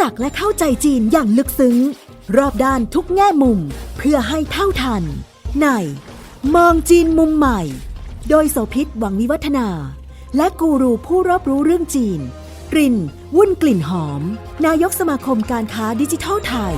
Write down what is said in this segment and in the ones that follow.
จักและเข้าใจจีนอย่างลึกซึ้ง รอบด้านทุกแง่มุมเพื่อให้เท่าทัน ใน มองจีนมุมใหม่ โดยโสพิษหวังวิวัฒนา และกูรูผู้รอบรู้เรื่องจีน ริน วุ่นกลิ่นหอม นายกสมาคมการค้าดิจิทัลไทย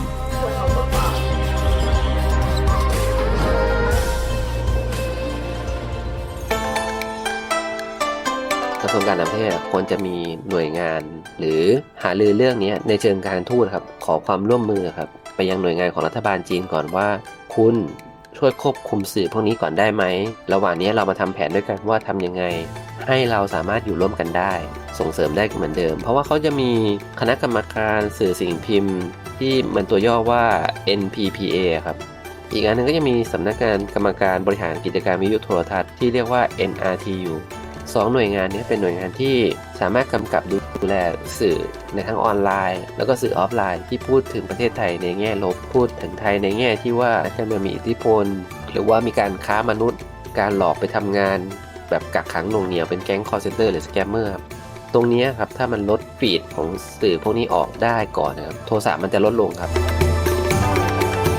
ระทรวงการต่างประเทศควรจะมีหน่วยงาน หรือหารือเรื่องนี้ในเชิงการทูตครับขอความร่วมมือครับไปยังหน่วยงานของรัฐบาลจีนก่อนว่า คุณช่วยควบคุมสื่อพวกนี้ก่อนได้ไหม ระหว่างนี้เรามาทำแผนด้วยกันว่าทำยังไง ให้เราสามารถอยู่ร่วมกันได้ ส่งเสริมได้เหมือนเดิม เพราะว่าเขาจะมีคณะกรรมการสื่อสิ่งพิมพ์ ที่มันตัวย่อว่า NPPA ครับอีกอันหนึงก็จะมีสำนักงานกรรมการบริหารกิจการวิทยุโทรทัศน์ที่เรียกว่า NRTU สองหน่วยงานนี้เป็นหน่วยงานที่สามารถกำกับดูแลสื่อในทั้งออนไลน์ แล้วก็สื่อออฟไลน์ที่พูดถึงประเทศไทยในแง่ลบพูดถึงไทยในแง่ที่ว่านัการเมืองมีอิทธิพล หรือว่ามีการค้ามนุษย์ การหลอกไปทำงาน แบบกักขังหน่วงเหนียวเป็นแก๊งคอร์เซนเตอร์หรือสแกมเมอร์ครับตรงนี้ครับถ้ามันลดฟีดของสื่อพวกนี้ออกได้ก่อนนะครับโทรศัพท์มันจะลดลงครับ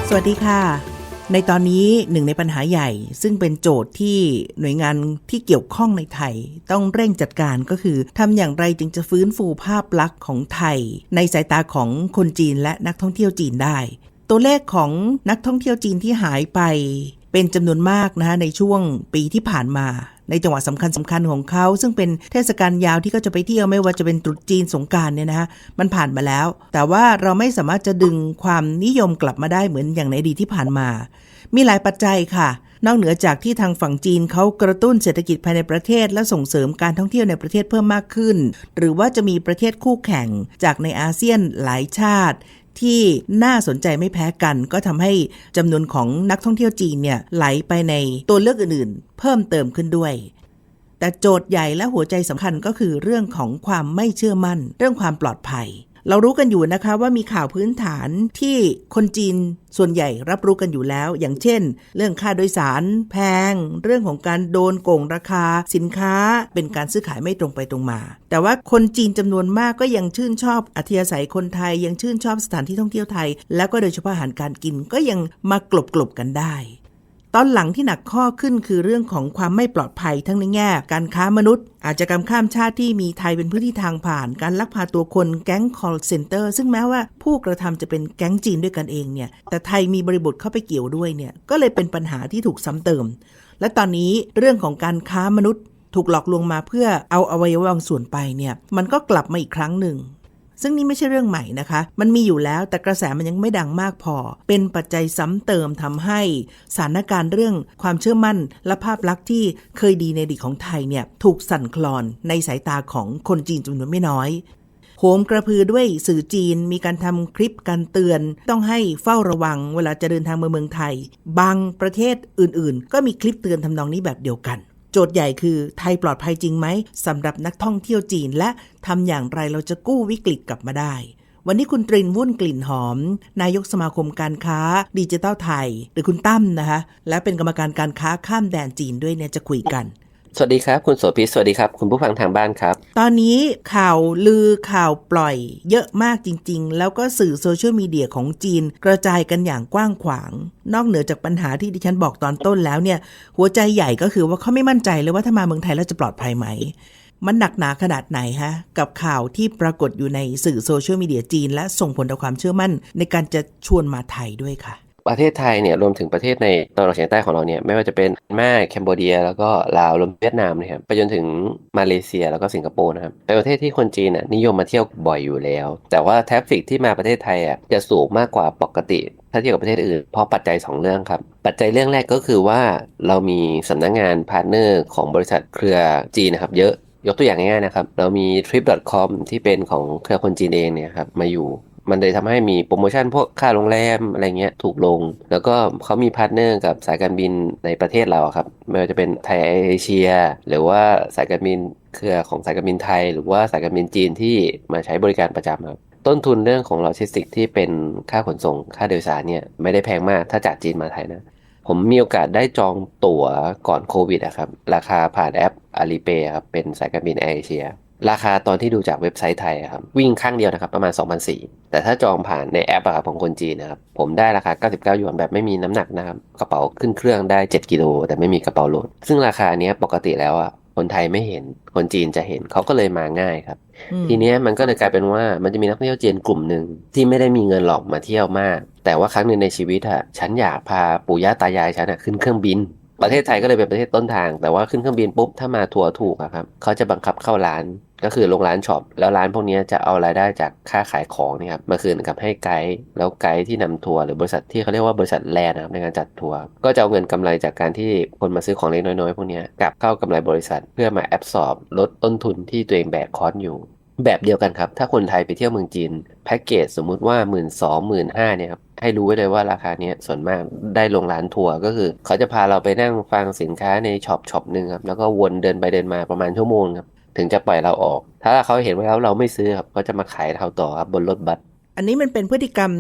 สวัสดีค่ะ ในตอนนี้หนึ่งในปัญหาใหญ่ ซึ่งเป็นโจทย์ที่หน่วยงานที่เกี่ยวข้องในไทย ต้องเร่งจัดการก็คือทำอย่างไรจึงจะฟื้นฟูภาพลักษณ์ของไทย ในสายตาของคนจีนและนักท่องเที่ยวจีนได้ ตัวเลขของนักท่องเที่ยวจีนที่หายไป เป็นจำนวนมากนะคะในช่วงปีที่ผ่านมา ในจังหวัดสำคัญสำคัญของเขา ซึ่งเป็นเทศกาลยาวที่เขาจะไปเที่ยวไม่ว่าจะเป็นตรุษจีนสงการเนี่ยนะคะมันผ่านมาแล้ว แต่ว่าเราไม่สามารถจะดึงความนิยมกลับมาได้เหมือนอย่างในดีที่ผ่านมา มีหลายปัจจัยค่ะ นอกเหนือจากที่ทางฝั่งจีนเขากระตุ้นเศรษฐกิจภายในประเทศ และส่งเสริมการท่องเที่ยวในประเทศเพิ่มมากขึ้น หรือว่าจะมีประเทศคู่แข่งจากในอาเซียนหลายชาติ ที่น่าสนใจไม่แพ้กัน ก็ทำให้จำนวนของนักท่องเที่ยวจีนเนี่ยไหลไปในตัวเลือกอื่นๆ เพิ่มเติมขึ้นด้วยแต่โจทย์ใหญ่และหัวใจสำคัญก็คือเรื่องของความไม่เชื่อมั่น เรื่องความปลอดภัย เรารู้กันอยู่นะคะว่ามีข่าวพื้นฐานที่คนจีนส่วนใหญ่รับรู้กันอยู่แล้ว อย่างเช่น เรื่องค่าโดยสารแพง เรื่องของการโดนโกงราคา สินค้าเป็นการซื้อขายไม่ตรงไปตรงมา แต่ว่าคนจีนจำนวนมากก็ยังชื่นชอบอัธยาศัยคนไทยยังชื่นชอบสถานที่ท่องเที่ยวไทย แล้วก็โดยเฉพาะอาหารการกินก็ยังมากลบๆกันได้ ตอนหลังที่หนักข้อขึ้นคือเรื่องของความไม่ปลอดภัยทั้งในแง่การค้ามนุษย์ อาจจะกรรมข้ามชาติที่มีไทยเป็นพื้นที่ทางผ่าน การลักพาตัวคนแก๊ง call center ซึ่งแม้ว่าผู้กระทำจะเป็นแก๊งจีนด้วยกันเองเนี่ย แต่ไทยมีบริบทเข้าไปเกี่ยวด้วยเนี่ย ก็เลยเป็นปัญหาที่ถูกซ้ำเติม และตอนนี้เรื่องของการค้ามนุษย์ ถูกหลอกลวงมาเพื่อเอาอวัยวะบางส่วนไปเนี่ย มันก็กลับมาอีกครั้งหนึ่ง ซึ่งนี่ไม่ใช่เรื่องใหม่นะคะ มันมีอยู่แล้วแต่กระแสมันยังไม่ดังมากพอ เป็นปัจจัยซ้ำเติมทำให้สถานการณ์เรื่องความเชื่อมั่น และภาพลักษณ์ที่เคยดีในอดีตของไทยเนี่ยถูกสั่นคลอนในสายตาของคนจีนจำนวนไม่น้อยโหมกระพือด้วยสื่อจีนมีการทำคลิปการเตือน ต้องให้เฝ้าระวังเวลาจะเดินทางมาเมืองไทย บางประเทศอื่นๆ ก็มีคลิปเตือนทำนองนี้แบบเดียวกัน โจทย์ใหญ่คือไทยปลอดภัยจริงไหมสำหรับนักท่องเที่ยวจีนและทำอย่างไรเราจะกู้วิกฤตกลับมาได้ วันนี้คุณตรินวุ่นกลิ่นหอม นายกสมาคมการค้าดิจิทัลไทย หรือคุณตั้มนะคะและเป็นกรรมการการค้าข้ามแดนจีนด้วยเนี่ยจะคุยกัน สวัสดีครับ คุณโสภิสวัสดีครับ คุณผู้ฟังทางบ้านครับ ตอนนี้ข่าวลือข่าวปล่อย เยอะมากจริง ๆ แล้วก็สื่อโซเชียลมีเดียของจีน กระจายกันอย่างกว้างขวาง นอกเหนือจากปัญหาที่ดิฉันบอกตอนต้นแล้วเนี่ย หัวใจใหญ่ก็คือว่าเขาไม่มั่นใจเลยว่าถ้ามาเมืองไทยแล้วจะปลอดภัยไหม มันหนักหนาขนาดไหนฮะ กับข่าวที่ปรากฏอยู่ในสื่อโซเชียลมีเดียจีน และส่งผลต่อความเชื่อมั่นในการจะชวนมาไทยด้วยค่ะ ประเทศไทยเนี่ยรวมถึงประเทศในตะวันออกเฉียงใต้ของเราเนี่ยไม่ว่าจะเป็นแม่แคนโบเดีย แล้วก็ลาวรวมเวียดนามนะครับไปจนถึงมาเลเซียแล้วก็สิงคโปร์นะครับเป็นประเทศที่คนจีนน่ะนิยมมาเที่ยวบ่อยอยู่แล้ว แต่ว่าทราฟฟิกที่มาประเทศไทยอะจะสูงมากกว่าปกติ ถ้าเทียบกับประเทศอื่นเพราะปัจจัย 2 เรื่องครับ ปัจจัยเรื่องแรกก็คือว่าเรามีสำนักงงานพาร์ทเนอร์ของบริษัทเครือจีนนะครับเยอะยกตัวอย่างง่ายๆนะครับ เรามี trip.com ที่เป็นของเครือคนจีนเองเนี่ยครับมาอยู่ มันเลยทำให้มีโปรโมชั่นพวกค่าโรงแรมอะไรเงี้ยถูกลง แล้วก็เขามีพาร์ทเนอร์กับสายการบินในประเทศเราครับ ไม่ว่าจะเป็นไทยเอเชีย หรือว่าสายการบินเครือของสายการบินไทย หรือว่าสายการบินจีนที่มาใช้บริการประจำครับต้นทุนเรื่องของโลจิสติกที่เป็นค่าขนส่งค่าโดยสารเนี่ยไม่ได้แพงมากถ้าจากจีนมาไทยนะผมมีโอกาสได้จองตั๋วก่อนโควิดอะครับ ราคาผ่านแอป Alipay ครับ เป็นสายการบินแอร์เอเชีย ราคาตอนที่ดูจากเว็บไซต์ไทยอะครับวิ่งข้างเดียวนะครับประมาณ 2,004แต่ถ้าจองผ่านในแอปอะครับของคนจีนนะครับผมได้ราคา 99หยวนแบบไม่มีน้ำหนักนะครับกระเป๋าขึ้นเครื่องได้ 7กิโลแต่ไม่มีกระเป๋าโหลด ซึ่งราคาเนี้ยปกติแล้วอะคนไทยไม่เห็นคนจีนจะเห็นเขาก็เลยมาง่ายครับอืมทีเนี้ยมันก็เลยกลายเป็นว่ามันจะมีนักท่องเที่ยวจีนกลุ่มหนึ่งที่ไม่ได้มีเงินหรอกมาเที่ยวมาก แต่ว่าครั้งหนึ่งในชีวิตอะฉันอยากพาปู่ย่าตายายฉันอะขึ้นเครื่องบินประเทศไทยก็เลยเป็นประเทศต้นทาง แต่ว่าขึ้นเครื่องบินปุ๊บถ้ามาทัวร์ถูกอะครับเขาจะบังคับเข้าร้าน ก็คือลงร้านช็อปแล้วร้านพวกนี้จะเอารายได้จากค่าขายของนี่ครับมาคืนกับให้ไกด์แล้วไกด์ที่นำทัวร์หรือบริษัทที่เขาเรียกว่าบริษัทแลนนะครับในการจัดทัวร์ก็จะเอาเงินกำไรจากการที่คนมาซื้อของเล็กน้อยๆพวกนี้กลับเข้ากำไรบริษัทเพื่อมาแอบสอบลดต้นทุนที่ตัวเองแบกคอสอยู่ แบบเดียวกันครับ ถ้าคนไทยไปเที่ยวเมืองจีนแพ็กเกจสมมุติว่า 1 2ื่นสองหมื่นห้าเนี่ยครับให้รู้ไว้เลยว่าราคาเนี้ยส่วนมากได้ลงร้านทัวร์ก็คือ เขาจะพาเราไปนั่งฟังสินค้าในช็อปช็อปหนึ่งครับแล้วก็วนเดินไปเดินมาประมาณชั่วโมงครับ ถึงจะปล่อยเราออก ถ้าเขาเห็นว่าเราไม่ซื้อครับก็จะมาขายเราต่อครับบนรถบัส อันนี้มันเป็นพฤติกรรม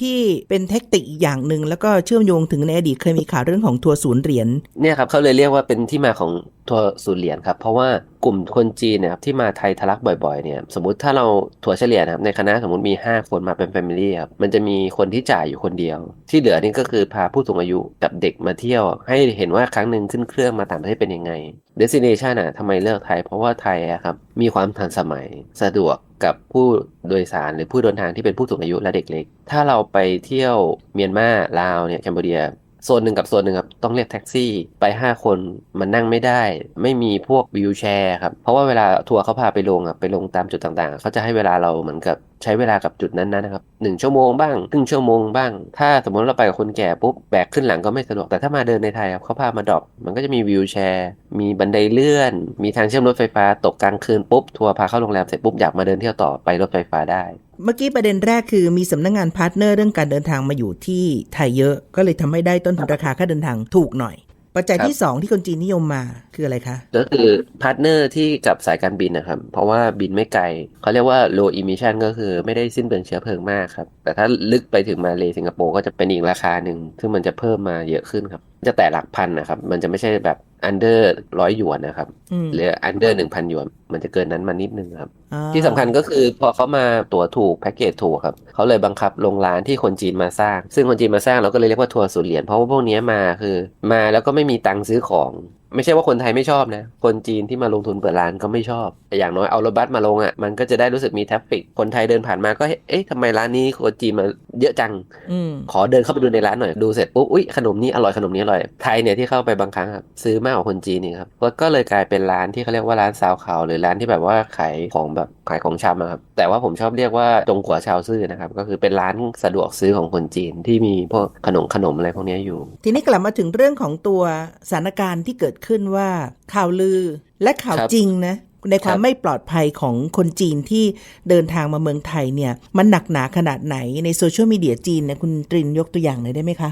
ที่เป็นเทคนิคอีกอย่างหนึ่งแล้วก็เชื่อมโยงถึงในอดีตเคยมีข่าวเรื่องของทัวร์ศูนย์เหรียญเนี่ยครับเขาเลยเรียกว่าเป็นที่มาของทัวร์ศูนย์เหรียญครับเพราะว่ากลุ่มคนจีนเนยครับที่มาไทยทะลักบ่อยๆเนี่ยสมมติถ้าเราทัวร์เฉลี่ยนะครับในคณะสมมติมี 5 คนมาเป็นแฟมิลี่ครับมันจะมีคนที่จ่ายอยู่คนเดียว ที่เหลือนี่ก็คือพาผู้สูงอายุกับเด็กมาเที่ยว ให้เห็นว่าครั้งหนึ่งขึ้นเครื่องมาต่างประเทศเป็นยังไง destination อะทำไมเลือกไทย เพราะว่าไทยอะครับมีความทันสมัยสะดวก กับผู้โดยสารหรือผู้เดินทางที่เป็นผู้สูงอายุและเด็กเล็ก ถ้าเราไปเที่ยวเมียนมาลาวเนี่ยแคนเบเดีย โซนหนึ่งกับโซนหนึ่งครับต้องเรียกแท็กซี่ไป 5 คนมันนั่งไม่ได้ ไม่มีพวกวิวแชร์ครับเพราะว่าเวลาทัวร์เขาพาไปลงอะไปลงตามจุดต่างๆเขาจะให้เวลาเราเหมือนกับใช้เวลากับจุดนั้นๆนะครับหนึ่งชั่วโมงบ้างครึ่งชั่วโมงบ้าง ถ้าสมมติเราไปกับคนแก่ปุ๊บแบกขึ้นหลังก็ไม่สะดวกแต่ถ้ามาเดินในไทยครับเขาพามาดรอปมันก็จะมีวิวแชร์ มีบันไดเลื่อน มีทางเชื่อมรถไฟฟ้าตกกลางคืนปุ๊บทัวร์พาเข้าโรงแรมเสร็จปุ๊บอยากมาเดินเที่ยวต่อไปรถไฟฟ้าได้ เมื่อกี้ประเด็นแรกคือมีสำนักงงานพาร์ทเนอร์เรื่องการเดินทางมาอยู่ที่ไทยเยอะ ก็เลยทำให้ได้ต้นทุนราคาค่าเดินทางถูกหน่อย ปัจจัยครับที่ 2 ที่คนจีนนิยมมาคืออะไรคะ ก็คือพาร์ทเนอร์ที่กับสายการบินนะครับ เพราะว่าบินไม่ไกล เขาเรียกว่า low emission ก็คือไม่ได้สิ้นเปลืองเชื้อเพลิงมากครับ แต่ถ้าลึกไปถึงมาเลสิงคโปร์ก็จะเป็นอีกราคาหนึ่งซึ่งมันจะเพิ่มมาเยอะขึ้นครับ จะแต่หลักพันนะครับ มันจะไม่ใช่แบบ under ร้อยหยวนนะครับอืมหรือ under หนึ่งพันหยวน มันจะเกินนั้นมานิดนึงครับอ่าที่สำคัญก็คือพอเขามาตั๋วถูกแพ็กเกจถูกครับเขาเลยบังคับลงร้านที่คนจีนมาสร้าง ซึ่งคนจีนมาสร้างเราก็เลยเรียกว่าทัวร์ศูนย์เหรียญเพราะว่าพวกเนี้ยมาคือ มาแล้วก็ไม่มีตังค์ซื้อของ ไม่ใช่ว่าคนไทยไม่ชอบนะ คนจีนที่มาลงทุนเปิดร้านก็ไม่ชอบ แต่อย่างน้อยเอารถบัสมาลงอะ มันก็จะได้รู้สึกมีแทฟฟิก คนไทยเดินผ่านมาก็ เอ๊ะทำไมร้านนี้คนจีนมาเยอะจังอืมขอเดินเข้าไปดูในร้านหน่อย ดูเสร็จปุ๊บ อุ๊ยขนมนี้อร่อยขนมนี้อร่อย ไทยเนี่ยที่เข้าไปบางครั้งครับซื้อมากกว่าคนจีนนี่ครับ ก็ก็เลยกลายเป็นร้านที่เขาเรียกว่าร้านซาวขาวหรือร้านที่แบบว่าขายของแบบขายของชำอะครับ แต่ว่าผมชอบเรียกว่าจงกัวชาวซื่อนะครับ ก็คือเป็นร้านสะดวกซื้อของคนจีนที่มีพวกขนมขนมอะไรพวกนี้อยู่ ทีนี้กลับมาถึงเรื่องของตัวสถานการณ์ที่เกิดขึ้นว่าข่าวลือและข่าวรจริงนะในความไม่ปลอดภัยของคนจีนที่เดินทางมาเมืองไทยเนี่ย มันหนักหนาขนาดไหนในโซเชียลมีเดียจีนเนี่ยคุณตรินยกตัวอย่างหน่อยได้ไหมคะ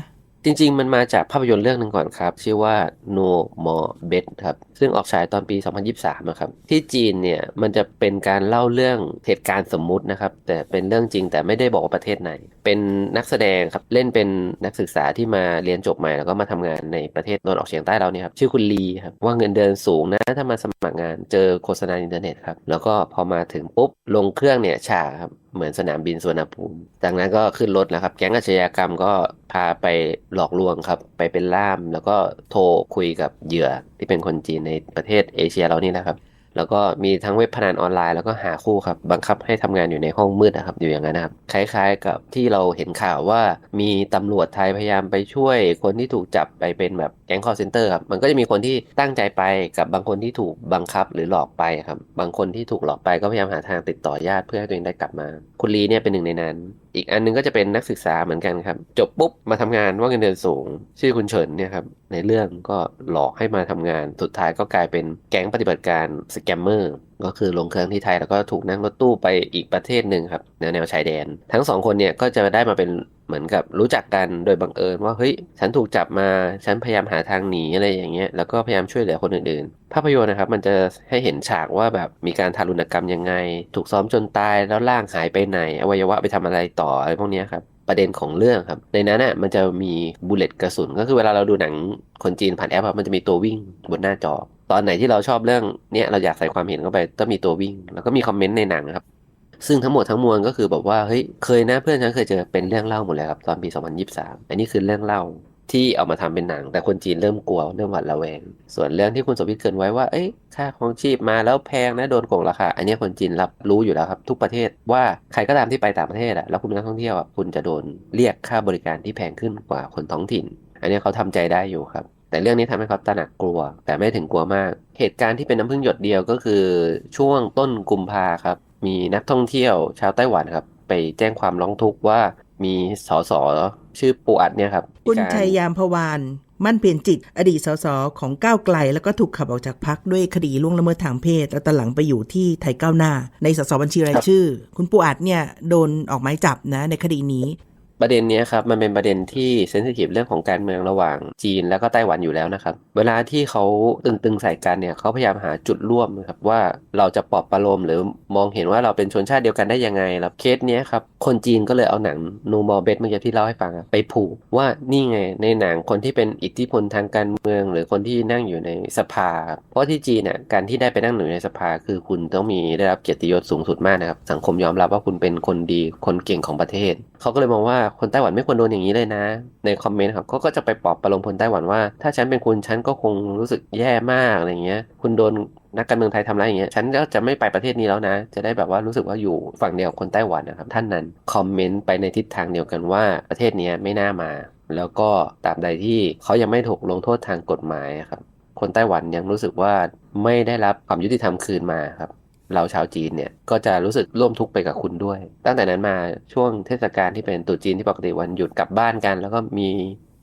จริง ๆ มันมาจากภาพยนตร์เรื่องหนึ่งก่อนครับ ชื่อว่า No More Bed ครับ ซึ่งออกฉายตอนปี 2023นะครับ ที่จีนเนี่ย มันจะเป็นการเล่าเรื่องเหตุการณ์สมมุตินะครับ แต่เป็นเรื่องจริงแต่ไม่ได้บอกว่าประเทศไหน เป็นนักแสดงครับเล่นเป็นนักศึกษาที่มาเรียนจบใหม่แล้วก็มาทำงานในประเทศตะวันออกเฉียงใต้เราเนี่ยครับชื่อคุณลีครับว่าเงินเดือนสูงนะถ้ามาสมัครงานเจอโฆษณาอินเทอร์เน็ตครับแล้วก็พอมาถึงปุ๊บลงเครื่องเนี่ยฉากครับเหมือนสนามบินสุวรรณภูมิ จากนั้นก็ขึ้นรถแล้วครับ แก๊งอาชญากรรมก็พาไปหลอกลวงครับ ไปเป็นล่ามแล้วก็โทรคุยกับเหยื่อที่เป็นคนจีนในประเทศเอเชียเรานี่แหละครับ แล้วก็มีทั้งเว็บพนันออนไลน์แล้วก็หาคู่ครับบังคับให้ทำงานอยู่ในห้องมืดนะครับอยู่อย่างนั้นนะครับคล้าย ๆ กับที่เราเห็นข่าวว่ามีตำรวจไทยพยายามไปช่วยคนที่ถูกจับไปเป็นแบบแก๊งคอร์เซนเตอร์ครับมันก็จะมีคนที่ตั้งใจไปกับบางคนที่ถูกบังคับหรือหลอกไปครับบางคนที่ถูกหลอกไปก็พยายามหาทางติดต่อญาติเพื่อให้ตัวเองได้กลับมา คุณลีเนี่ยเป็นหนึ่งในนั้น อีกอันนึงก็จะเป็นนักศึกษาเหมือนกันครับ จบปุ๊บมาทำงานว่าเงินเดือนสูง ชื่อคุณเฉินเนี่ยครับในเรื่องก็หลอกให้มาทำงาน สุดท้ายก็กลายเป็นแก๊งปฏิบัติการสแกมเมอร์ก็คือลงเครื่องที่ไทยแล้วก็ถูกนั่งรถตู้ไปอีกประเทศหนึ่งครับแนวแนวชายแดน ทั้งสองคนเนี่ยก็จะได้มาเป็นเหมือนกับรู้จักกันโดยบังเอิญว่าเฮ้ยฉันถูกจับมาฉันพยายามหาทางหนีอะไรอย่างเงี้ยแล้วก็พยายามช่วยเหลือคนอื่นๆ ภาพยนตร์นะครับมันจะให้เห็นฉากว่าแบบมีการทารุณกรรมยังไง ถูกซ้อมจนตายแล้วร่างหายไปไหน อวัยวะไปทำอะไรต่ออะไรพวกนี้ครับประเด็นของเรื่องครับ ในนั้นน่ะมันจะมีบุลเลตกระสุนก็คือเวลาเราดูหนังคนจีนผ่านแอปมันจะมีตัววิ่งบนหน้าจอ ตอนไหนที่เราชอบเรื่องเนี้ยเราอยากใส่ความเห็นเข้าไปก็มีตัววิ่ง แล้วก็มีคอมเมนต์ในหนังนะครับ ซึ่งทั้งหมดทั้งมวลก็คือแบบว่าเฮ้ยเคยนะเพื่อนฉันเคยเจอเป็นเรื่องเล่าหมดเลยครับตอนปี 2023 อันนี้คือเรื่องเล่าที่เอามาทำเป็นหนัง แต่คนจีนเริ่มกลัวเริ่มหวาดระแวง ส่วนเรื่องที่คุณสมพิษเกินไว้ว่า เอ้ยค่าของชีพมาแล้วแพงนะโดนโกงราคาอันนี้คนจีนรับรู้อยู่แล้วครับ ทุกประเทศว่าใครก็ตามที่ไปต่างประเทศอะแล้วคุณเป็นนักท่องเที่ยวอะคุณจะโดนเรียกค่าบริการที่แพงขึ้นกว่าคนท้องถิ่น อันนี้เขาทำใจได้อยู่ครับ แต่เรื่องนี้ทำให้เขาตระหนักกลัว แต่ไม่ถึงกลัวมาก เหตุการณ์ที่เป็นน้ำพึ่งหยดเดียวก็คือช่วงต้นกุมภาครับ มีนักท่องเที่ยวชาวไต้หวันครับ ไปแจ้งความร้องทุกข์ว่ามีสสชื่อปูอัดเนี่ยครับคุณชัยยามพวานมั่นเปลี่ยนจิต อดีตสสของก้าวไกล แล้วก็ถูกขับออกจากพักด้วยคดีล่วงละเมิดทางเพศ แล้วตหลังไปอยู่ที่ไทยก้าวหน้า ในสสบัญชีรายชื่อ คุณปูอัดเนี่ยโดนออกหมายจับนะในคดีนี้ ประเด็นนี้ครับมันเป็นประเด็นที่เซนซิทีฟเรื่องของการเมืองระหว่างจีนแล้วก็ไต้หวันอยู่แล้วนะครับ เวลาที่เขาตึงๆใส่กันเนี่ยเขาพยายามหาจุดร่วมนะครับว่าเราจะปลอบประโลมหรือมองเห็นว่าเราเป็นชนชาติเดียวกันได้ยังไงแล้วเคสนี้ครับคนจีนก็เลยเอาหนังนูมอเบสเมื่อกี้ที่เล่าให้ฟังไปผูกว่านี่ไงในหนังคนที่เป็นอิทธิพลทางการเมือง หรือคนที่นั่งอยู่ในสภา เพราะที่จีนน่ะการที่ได้ไปนั่งอยู่ในสภา คือคุณต้องมีได้รับเกียรติยศสูงสุดมากนะครับสังคมยอมรับว่าคุณเป็นคนดีคนเก่งของประเทศเขาก็เลยมองว่าคนไต้หวันไม่ควรโดนอย่างนี้เลยนะ ในคอมเมนต์ครับเขาก็จะไปปลอบประโลมคนไต้หวันว่า ถ้าฉันเป็นคุณฉันก็คงรู้สึกแย่มากอะไรเงี้ย คุณโดนนักการเมืองไทยทำร้ายอย่างเงี้ย ฉันก็จะไม่ไปประเทศนี้แล้วนะ จะได้แบบว่ารู้สึกว่าอยู่ฝั่งเดียวคนไต้หวันนะครับ ท่านนั้นคอมเมนต์ไปในทิศทางเดียวกันว่าประเทศนี้ไม่น่ามา แล้วก็ตราบใดที่เขายังไม่ถูกลงโทษทางกฎหมายครับ คนไต้หวันยังรู้สึกว่าไม่ได้รับความยุติธรรมคืนมาครับ เราชาวจีนเนี่ยก็จะรู้สึกร่วมทุกข์ไปกับคุณด้วย ตั้งแต่นั้นมาช่วงเทศกาลที่เป็นตรุษจีนที่ปกติวันหยุดกลับบ้านกัน แล้วก็มี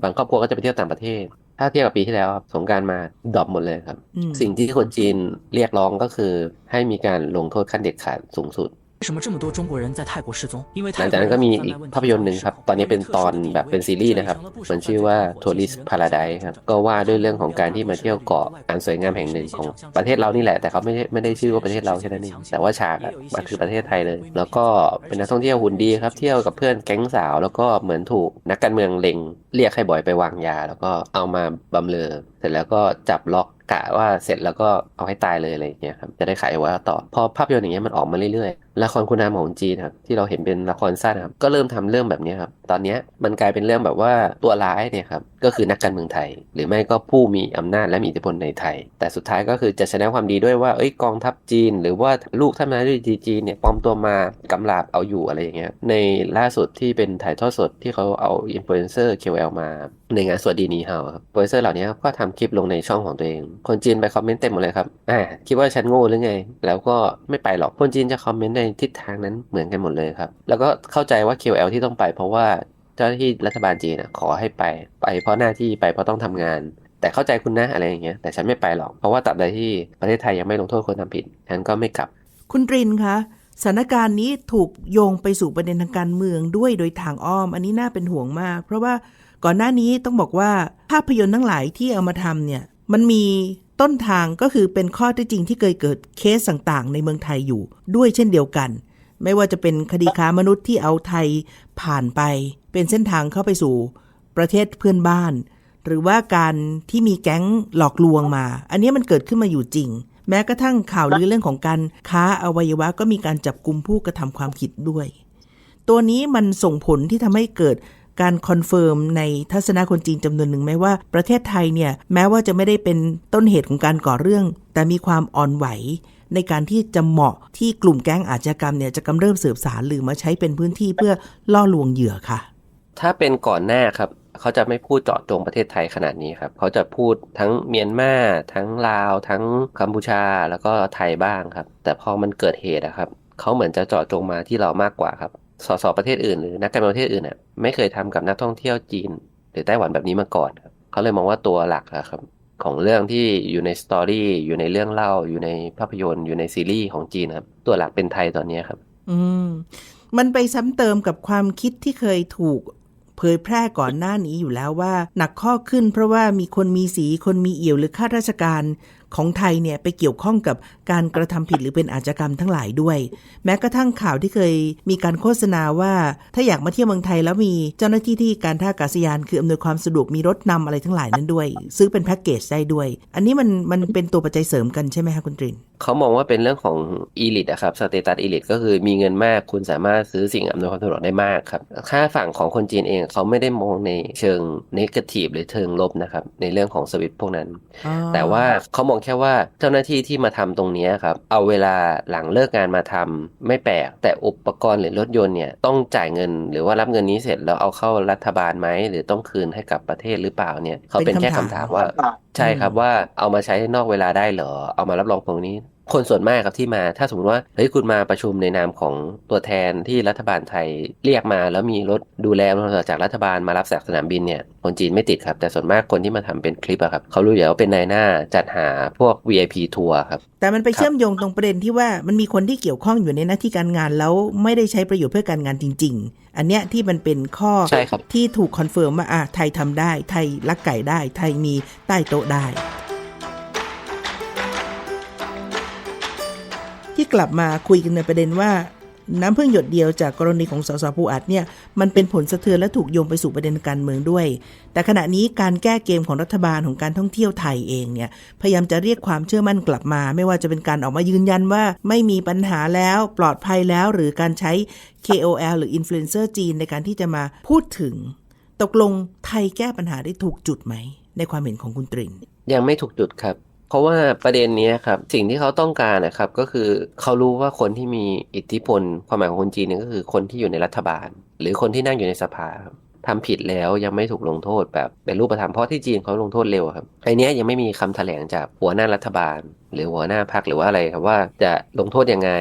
บางครอบครัวก็จะไปเที่ยวต่างประเทศ ถ้าเทียบกับปีที่แล้วครับสงกรารมาดรอปหมดเลยครับอืมสิ่งที่คนจีนเรียกร้องก็คือ ให้มีการลงโทษขั้นเด็ดขาดสูงสุด 为什么这么多中国人在泰国失踪？因为 หลั 泰 ง 国 จากนั้นก็ 人 มี 贩 อีก 卖问题 ภาพยนตร์หนึ่งครับ ตอนนี้เป็นตอนแบบเป็นซีรีส์นะครับ มันชื่อว่า Tourist Paradise ครับ ก็ว่าด้วยเรื่องของการที่มาเที่ยวเกาะอันสวยงามแห่งหนึ่งของประเทศเรานี่แหละ แต่เขาไม่ได้ไม่ได้ชื่อว่าประเทศเราแค่นั้นเองแต่ว่าฉากอะมันคือประเทศไทยเลย แล้วก็เป็นนักท่องเที่ยวหุ่นดีครับ เที่ยวกับเพื่อนแก๊งสาว แล้วก็เหมือนถูกนักการเมืองเล็ง เรียกให้บ่อยไปวางยา แล้วก็เอามาบำเรอ เสร็จแล้วก็จับล็อกกะว่าเสร็จแล้วก็เอาให้ตายเลยอะไรอย่างเงี้ยครับจะได้ขายไว้ต่อ พอภาพยนตร์อย่างเงี้ยมันออกมาเรื่อยๆ ละครคุณนามของจีนครับที่เราเห็นเป็นละครสั้นครับก็เริ่มทำเรื่องแบบนี้ครับตอนนี้มันกลายเป็นเรื่องแบบว่าตัวร้ายเนี่ยครับก็คือนักการเมืองไทย หรือไม่ก็ผู้มีอำนาจและมีอิทธิพลในไทย แต่สุดท้ายก็คือจะแสดงความดีด้วยว่าเอ้ยกองทัพจีน หรือว่าลูกท่านนายด้วยจีนเนี่ยปลอมตัวมากำลาบเอาอยู่อะไรอย่างเงี้ยในล่าสุดที่เป็นถ่ายทอดสดที่เขาเอาอินฟลูเอนเซอร์ KOL มาในงานสวัสดีนีเฮาครับโปรดิวเซอร์เหล่านี้ก็ทำคลิปลงในช่องของตัวเอง คนจีนไปคอมเมนต์เต็มหมดเลยครับอ่าคิดว่าฉันโง่หรือไง แล้วก็ไม่ไปหรอกคนจีนจะคอมเมนต์ในทิศทางนั้นเหมือนกันหมดเลยครับ แล้วก็เข้าใจว่า KOL ที่ต้องไป เพราะว่าเจ้าหน้าที่รัฐบาลจีนขอให้ไปไปเพราะหน้าที่ไปเพราะต้องทำงาน แต่เข้าใจคุณนะอะไรอย่างเงี้ยแต่ฉันไม่ไปหรอก เพราะว่าตราบใดที่ประเทศไทยยังไม่ลงโทษคนทำผิดฉันก็ไม่กลับ คุณตรินคะสถานการณ์นี้ถูกโยงไปสู่ประเด็นทางการเมืองด้วยโดยทางอ้อม อันนี้น่าเป็นห่วงมาก เพราะว่าก่อนหน้านี้ต้องบอกว่าภาพยนตร์ทั้งหลายที่เอามาทำเนี่ย มันมี ต้นทางก็คือเป็นข้อท็จจริงที่เคยเกิดเคสต่างๆ ในเมืองไทยอยู่ด้วยเช่นเดียวกัน ไม่ว่าจะเป็นคดีค้ามนุษย์ที่เอาไทยผ่านไป เป็นเส้นทางเข้าไปสู่ประเทศเพื่อนบ้าน หรือว่าการที่มีแก๊งหลอกลวงมา อันนี้มันเกิดขึ้นมาอยู่จริง แม้กระทั่งข่าวลือเรื่องของการค้าอวัยวะก็มีการจับกลุ่มผู้กระทำความผิดด้วย ตัวนี้มันส่งผลที่ทำให้เกิด การคอนเฟิร์มในทัศนะคนจีนจำนวนหนึ่งไหมว่าประเทศไทยเนี่ยแม้ว่าจะไม่ได้เป็นต้นเหตุของการก่อเรื่อง แต่มีความอ่อนไหว ในการที่จะเหมาะที่กลุ่มแก๊งอาชญากรรมเนี่ยจะกำเริบสืบสารหรือมาใช้เป็นพื้นที่เพื่อล่อลวงเหยื่อค่ะ ถ้าเป็นก่อนหน้าครับเขาจะไม่พูดเจาะจงประเทศไทยขนาดนี้ครับ เขาจะพูดทั้งเมียนมาทั้งลาว ทั้งกัมพูชาแล้วก็ไทยบ้างครับ แต่พอมันเกิดเหตุอะครับ เขาเหมือนจะเจาะจงมาที่เรามากกว่าครับ สสประเทศอื่นหรือนักการเมืองประเทศอื่นอะไม่เคยทำกับนักท่องเที่ยวจีน หรือไต้หวันแบบนี้มาก่อนครับเขาเลยมองว่าตัวหลักอะครับของเรื่องที่อยู่ในสตอรี่อยู่ในเรื่องเล่า อยู่ในภาพยนตร์อยู่ในซีรีส์ของจีนครับ ตัวหลักเป็นไทยตอนนี้ครับ อืม มันไปซ้ำเติมกับความคิดที่เคยถูกเผยแพร่ก่อนหน้านี้อยู่แล้วว่า หนักข้อขึ้นเพราะว่ามีคนมีสีคนมีเอี่ยวหรือข้าราชการ ของไทยเนี่ยไปเกี่ยวข้องกับการกระทำผิดหรือเป็นอาชญากรรมทั้งหลายด้วย แม้กระทั่งข่าวที่เคยมีการโฆษณาว่าถ้าอยากมาเที่ยวเมืองไทยแล้วมีเจ้าหน้าที่ที่การท่าอากาศยานคืออำนวยความสะดวกมีรถนำอะไรทั้งหลายนั้นด้วย ซื้อเป็นแพ็กเกจได้ด้วย อันนี้มันมันเป็นตัวปัจจัยเสริมกันใช่ไหมคะคุณตรินเขามองว่าเป็นเรื่องของอีลิตอะครับสเตตัสอีลิตก็คือมีเงินมากคุณสามารถซื้อสิ่งอำนวยความสะดวกได้มากครับค่าฝั่งของคนจีนเองเขาไม่ได้มองในเชิงนกาทีฟหรือเชิงลบนะครับในเรื่องของสวิตพวกนั้น แต่ว่าเขามองแค่ว่าเจ้าหน้าที่ที่มาทำตรงเนี้ยครับ เอาเวลาหลังเลิกงานมาทำไม่แปลก แต่อุปกรณ์หรือรถยนต์เนี่ยต้องจ่ายเงิน หรือว่ารับเงินนี้เสร็จแล้วเอาเข้ารัฐบาลไหมหรือต้องคืนให้กับประเทศหรือเปล่าเนี่ยเขาเป็นแค่คำถามว่า ใช่ครับว่าเอามาใช้นอกเวลาได้เหรอเอามารับรองตรงนี้ คนส่วนมากครับที่มา ถ้าสมมติว่าเฮ้ยคุณมาประชุมในนามของตัวแทนที่รัฐบาลไทยเรียกมา แล้วมีรถดูแลจากรัฐบาลมารับจากสนามบินเนี่ยคนจีนไม่ติดครับ แต่ส่วนมากคนที่มาทำเป็นคลิปอะครับเขารู้อยู่แล้วว่าเป็นนายหน้าจัดหาพวก VIP ทัวร์ครับ แต่มันไปเชื่อมโยงตรงประเด็นที่ว่ามันมีคนที่เกี่ยวข้องอยู่ในหน้าที่การงานแล้วไม่ได้ใช้ประโยชน์เพื่อการงานจริง ๆ อันเนี้ยที่มันเป็นข้อใช่ครับที่ถูกคอนเฟิร์มว่าอะไทยทำได้ ไทยลักไก่ได้ ไทยมีใต้โต๊ะได้ ที่กลับมาคุยกันในประเด็นว่า น้ำพึ่งหยดเดียวจากกรณีของสสปูอัดเนี่ยมันเป็นผลสะเทือนและถูกโยงไปสู่ประเด็นการเมืองด้วย แต่ขณะนี้การแก้เกมของรัฐบาลของการท่องเที่ยวไทยเองเนี่ยพยายามจะเรียกความเชื่อมั่นกลับมา ไม่ว่าจะเป็นการออกมายืนยันว่า ไม่มีปัญหาแล้วปลอดภัยแล้วหรือการใช้ KOL หรืออินฟลูเอนเซอร์จีนในการที่จะมาพูดถึง ตกลงไทยแก้ปัญหาได้ถูกจุดไหม ในความเห็นของคุณตรินยังไม่ถูกจุดครับ เพราะว่าประเด็นนี้ครับสิ่งที่เขาต้องการนะครับก็คือเขารู้ว่าคนที่มีอิทธิพลความหมายของคนจีนเนี่ยก็คือคนที่อยู่ในรัฐบาล หรือคนที่นั่งอยู่ในสภาครับทำผิดแล้วยังไม่ถูกลงโทษแบบเป็นรูปธรรมเพราะที่จีนเขาลงโทษเร็วครับไอเนี้ยยังไม่มีคำแถลงจากหัวหน้ารัฐบาล หรือหัวหน้าพรรคหรือว่าอะไรครับว่าจะลงโทษยังไง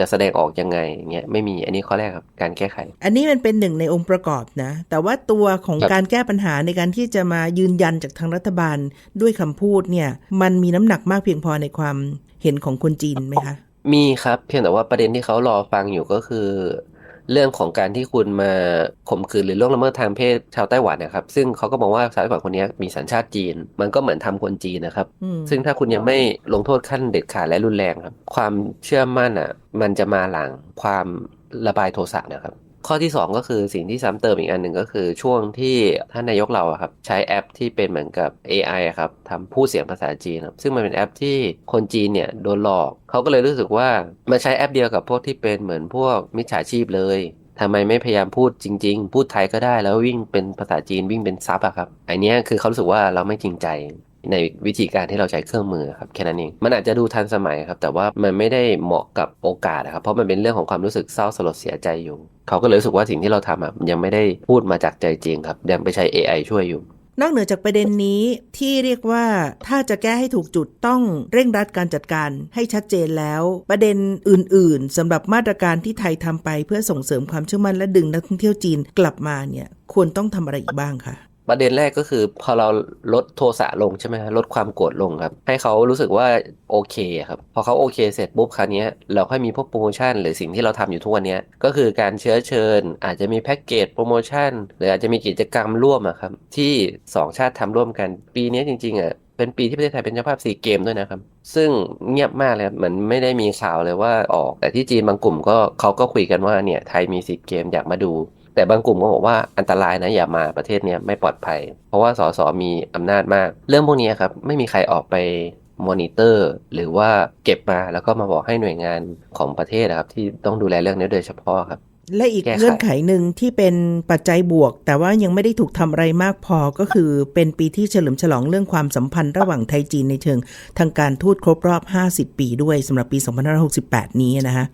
จะแสดงออกยังไงเงี้ยไม่มีอันนี้ข้อแรกครับการแก้ไข อันนี้มันเป็นหนึ่งในองค์ประกอบนะ แต่ว่าตัวของครับการแก้ปัญหาในการที่จะมายืนยันจากทางรัฐบาลด้วยคำพูดเนี่ย มันมีน้ำหนักมากเพียงพอในความเห็นของคนจีนไหมคะ มีครับเพียงแต่ว่าประเด็นที่เขารอฟังอยู่ก็คือ เรื่องของการที่คุณมาข่มขืนหรือล่วงละเมิดทางเพศชาวไต้หวันนะครับ ซึ่งเขาก็มองว่าชาวไต้หวันคนนี้มีสัญชาติจีน มันก็เหมือนทำคนจีนนะครับอืมซึ่งถ้าคุณยังไม่ลงโทษขั้นเด็ดขาดและรุนแรงครับ ความเชื่อมั่นอะ มันจะมาหลังความระบายโทสะนะครับ ข้อที่ 2 ก็คือสิ่งที่ซ้ำเติมอีกอันหนึ่งก็คือช่วงที่ท่านนายกเราครับใช้แอปที่เป็นเหมือนกับ AI อครับทำพูดเสียงภาษาจีนครับซึ่งมันเป็นแอปที่คนจีนเนี่ยโดนหลอกเขาก็เลยรู้สึกว่ามาใช้แอปเดียวกับพวกที่เป็นเหมือนพวกมิจฉาชีพเลยทำไมไม่พยายามพูดจริง ๆ พูดไทยก็ได้แล้ววิ่งเป็นภาษาจีนวิ่งเป็นซับอะครับอันเนี้ยคือเขารู้สึกว่าเราไม่จริงใจ ในวิธีการที่เราใช้เครื่องมือครับแค่นั้นเองมันอาจจะดูทันสมัยครับ แต่ว่ามันไม่ได้เหมาะกับโอกาสนะครับเพราะมันเป็นเรื่องของความรู้สึกเศร้าสลดเสียใจอยู่ เขาก็เลยรู้สึกว่าสิ่งที่เราทำอะมันยังไม่ได้พูดมาจากใจจริงครับยังไปใช้ AI ช่วยอยู่นอกเหนือจากประเด็นนี้ที่เรียกว่าถ้าจะแก้ให้ถูกจุดต้องเร่งรัดการจัดการให้ชัดเจนแล้ว ประเด็นอื่น ๆสำหรับมาตรการที่ไทยทำไปเพื่อส่งเสริมความเชื่อมั่นและดึงนักท่องเที่ยวจีนกลับมาเนี่ยควรต้องทำอะไรอีกบ้างคะ ประเด็นแรกก็คือพอเราลดโทสะลงใช่ไหมลดความโกรธลงครับ ให้เขารู้สึกว่าโอเคครับ พอเขาโอเคเสร็จปุ๊บคราวนี้เราค่อยมีพวกโปรโมชั่น หรือสิ่งที่เราทำอยู่ทุกวันนี้ก็คือการเชื้อเชิญ อาจจะมีแพ็กเกจโปรโมชั่น หรืออาจจะมีกิจกรรมร่วมครับที่สองชาติทำร่วมกัน ปีนี้จริงๆอะเป็นปีที่ประเทศไทยเป็นเจ้าภาพซีเกมด้วยนะครับ ซึ่งเงียบมากเลยเหมือนไม่ได้มีข่าวเลยว่าออก แต่ที่จีนบางกลุ่มก็เขาก็คุยกันว่าเนี่ยไทยมีซีเกมอยากมาดู แต่บางกลุ่มก็บอกว่าอันตรายนะอย่ามาประเทศเนี้ยไม่ปลอดภัย เพราะว่าสสมีอำนาจมาก เรื่องพวกนี้ครับไม่มีใครออกไปมอนิเตอร์ หรือว่าเก็บมาแล้วก็มาบอกให้หน่วยงานของประเทศนะครับ ที่ต้องดูแลเรื่องนี้โดยเฉพาะครับและอีกแก้ไขเงื่อนไขหนึ่งที่เป็นปัจจัยบวก แต่ว่ายังไม่ได้ถูกทำอะไรมากพอก็คือเป็นปีที่เฉลิมฉลองเรื่องความสัมพันธ์ระหว่างไทยจีนในเชิง ทางการทูตครบรอบ 50 ปีด้วยสำหรับปี 2568 นี้นะฮะ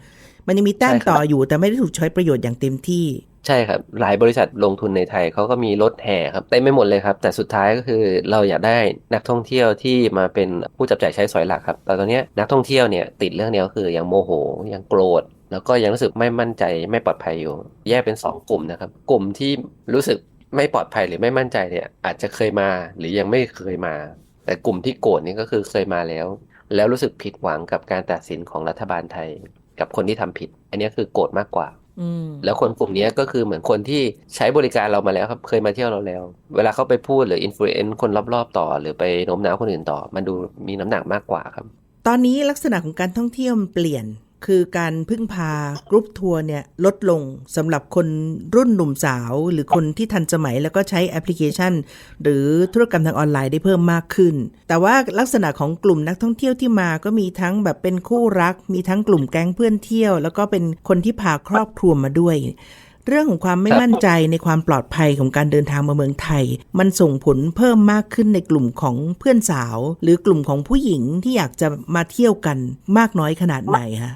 มันยังมีแต้มต่ออยู่แต่ไม่ได้ถูกใช้ประโยชน์อย่างเต็มที่ ใช่ครับ หลายบริษัทลงทุนในไทยเขาก็มีรถแห่ครับเต็มไม่หมดเลยครับ แต่สุดท้ายก็คือเราอยากได้นักท่องเที่ยวที่มาเป็นผู้จับจ่ายใช้สอยหลักครับแต่ตอนเนี้ยนักท่องเที่ยวเนี่ยติดเรื่องเดียวคือยังโมโหยังโกรธแล้วก็ยังรู้สึกไม่มั่นใจไม่ปลอดภัยอยู่ แยกเป็นสองกลุ่มนะครับ กลุ่มที่รู้สึกไม่ปลอดภัยหรือไม่มั่นใจเนี่ยอาจจะเคยมาหรือยังไม่เคยมา แต่กลุ่มที่โกรธนี่ก็คือเคยมาแล้ว แล้วรู้สึกผิดหวังกับการตัดสินของรัฐบาลไทย กับคนที่ทำผิด อันนี้คือโกรธมากกว่าอืมแล้วคนกลุ่มเนี้ยก็คือเหมือนคนที่ใช้บริการเรามาแล้วครับ เคยมาเที่ยวเราแล้ว เวลาเขาไปพูดหรืออินฟลูเอนซ์คนรอบๆ ต่อ หรือไปโน้มน้าวคนอื่นต่อ มันดูมีน้ำหนักมากกว่าครับ ตอนนี้ลักษณะของการท่องเที่ยวมันเปลี่ยน คือการพึ่งพากรุ๊ปทัวร์เนี่ยลดลงสำหรับคนรุ่นหนุ่มสาว หรือคนที่ทันสมัยแล้วก็ใช้แอปพลิเคชัน หรือธุรกรรมทางออนไลน์ได้เพิ่มมากขึ้น แต่ว่าลักษณะของกลุ่มนักท่องเที่ยวที่มาก็มีทั้งแบบเป็นคู่รัก มีทั้งกลุ่มแก๊งเพื่อนเที่ยว แล้วก็เป็นคนที่พาครอบครัวมาด้วยเรื่องของความไม่มั่นใจในความปลอดภัยของการเดินทางมาเมืองไทย มันส่งผลเพิ่มมากขึ้นในกลุ่มของเพื่อนสาว หรือกลุ่มของผู้หญิงที่อยากจะมาเที่ยวกันมากน้อยขนาดไหนคะ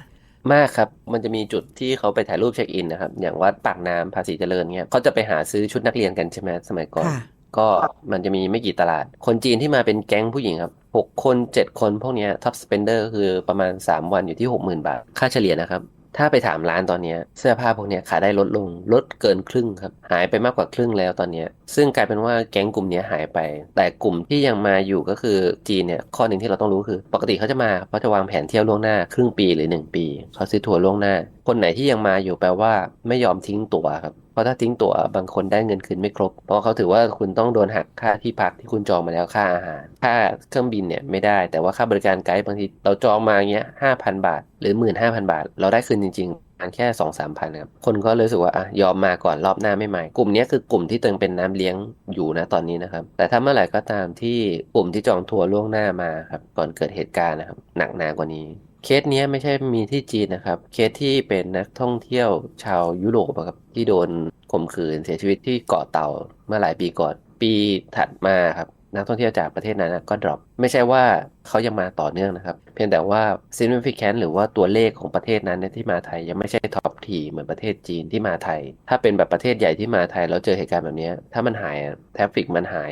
มากครับ มันจะมีจุดที่เขาไปถ่ายรูปเช็คอินนะครับ อย่างวัดปากน้ำภาษีเจริญเนี่ยเขาจะไปหาซื้อชุดนักเรียนกันใช่ไหมสมัยก่อนค่ะก็มันจะมีไม่กี่ตลาด คนจีนที่มาเป็นแก๊งผู้หญิงครับหกคนเจ็ดคนพวกเนี้ท็อปสเปนเดอร์ก็คือประมาณ3วันอยู่ที่60,000บาท ค่าเฉลี่ยนะครับ ถ้าไปถามร้านตอนนี้เสื้อผ้าพวกนี้ขายได้ลดลง ลดเกินครึ่งครับ หายไปมากกว่าครึ่งแล้วตอนนี้ ซึ่งกลายเป็นว่าแก๊งกลุ่มเนี้ยหายไป แต่กลุ่มที่ยังมาอยู่ก็คือจีนเนี่ยข้อหนึ่งที่เราต้องรู้คือ ปกติเขาจะมาเขาจะวางแผนเที่ยวล่วงหน้าครึ่งปีหรือ 1 ปีเขาซื้อทัวร์ล่วงหน้า คนไหนที่ยังมาอยู่แปลว่าไม่ยอมทิ้งตั๋วครับ เพราะถ้าทิ้งตั๋วบางคนได้เงินคืนไม่ครบ เพราะเขาถือว่าคุณต้องโดนหักค่าที่พักที่คุณจองมาแล้วค่าอาหาร ค่าเครื่องบินเนี่ยไม่ได้ แต่ว่าค่าบริการไกด์บางทีเราจองมาเงี้ยห้าพันบาท หรือหมื่นห้าพันบาท เราได้คืนจริงๆประมาณแค่สองสามพันครับ คนก็เลยรู้สึกว่าอะยอมมาก่อนรอบหน้าไม่ใหม่กลุ่มนี้คือกลุ่มที่ตึงเป็นน้ำเลี้ยงอยู่นะตอนนี้นะครับ แต่ถ้าเมื่อไหร่ก็ตามที่กลุ่มที่จองทัวร์ล่วงหน้ามาครับก่อนเกิดเหตุการณ์นะครับ หนักหนากว่านี้ เคสเนี้ยไม่ใช่มีที่จีนนะครับ เคสที่เป็นนักท่องเที่ยวชาวยุโรปอะครับที่โดนข่มขืนเสียชีวิตที่เกาะเต่าเมื่อหลายปีก่อน ปีถัดมาครับนักท่องเที่ยวจากประเทศนั้นก็ดรอปไม่ใช่ว่าเขายังมาต่อเนื่องนะครับ เพียงแต่ว่า significant หรือว่าตัวเลขของประเทศนั้นที่มาไทยยังไม่ใช่ท็อปทีเหมือนประเทศจีนที่มาไทย ถ้าเป็นแบบประเทศใหญ่ที่มาไทยแล้วเจอเหตุการณ์แบบนี้ถ้ามันหายทราฟฟิกมันหาย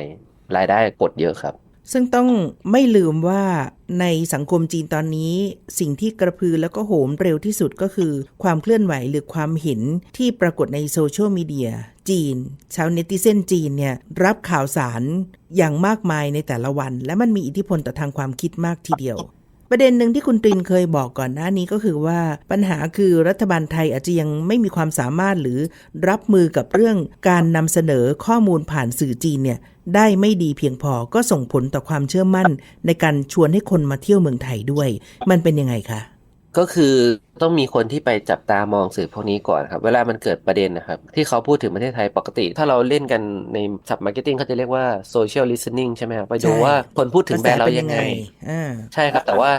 รายได้กดเยอะครับ ซึ่งต้องไม่ลืมว่าในสังคมจีนตอนนี้ สิ่งที่กระพือแล้วก็โหมเร็วที่สุดก็คือ ความเคลื่อนไหวหรือความเห็นที่ปรากฏในโซเชียลมีเดียจีน ชาวเนติเซนจีนเนี่ยรับข่าวสารอย่างมากมายในแต่ละวัน และมันมีอิทธิพลต่อทางความคิดมากทีเดียว ประเด็นหนึ่งที่คุณตรินเคยบอกก่อนหน้านี้ก็คือว่าปัญหาคือรัฐบาลไทยอาจจะยังไม่มีความสามารถหรือรับมือกับเรื่องการนำเสนอข้อมูลผ่านสื่อจีนเนี่ยได้ไม่ดีเพียงพอก็ส่งผลต่อความเชื่อมั่นในการชวนให้คนมาเที่ยวเมืองไทยด้วย มันเป็นยังไงคะ ก็คือต้องมีคนที่ไปจับตามองสื่อพวกนี้ก่อนครับ เวลามันเกิดประเด็นนะครับ ที่เขาพูดถึงประเทศไทยปกติ ถ้าเราเล่นกันในสับมาร์เก็ตติ้งเขาจะเรียกว่า social listening ใช่ไหมครับไปดูใช่ว่าคนพูดถึงแบรนด์เรายังไงอ่าใช่ครับ แต่ว่า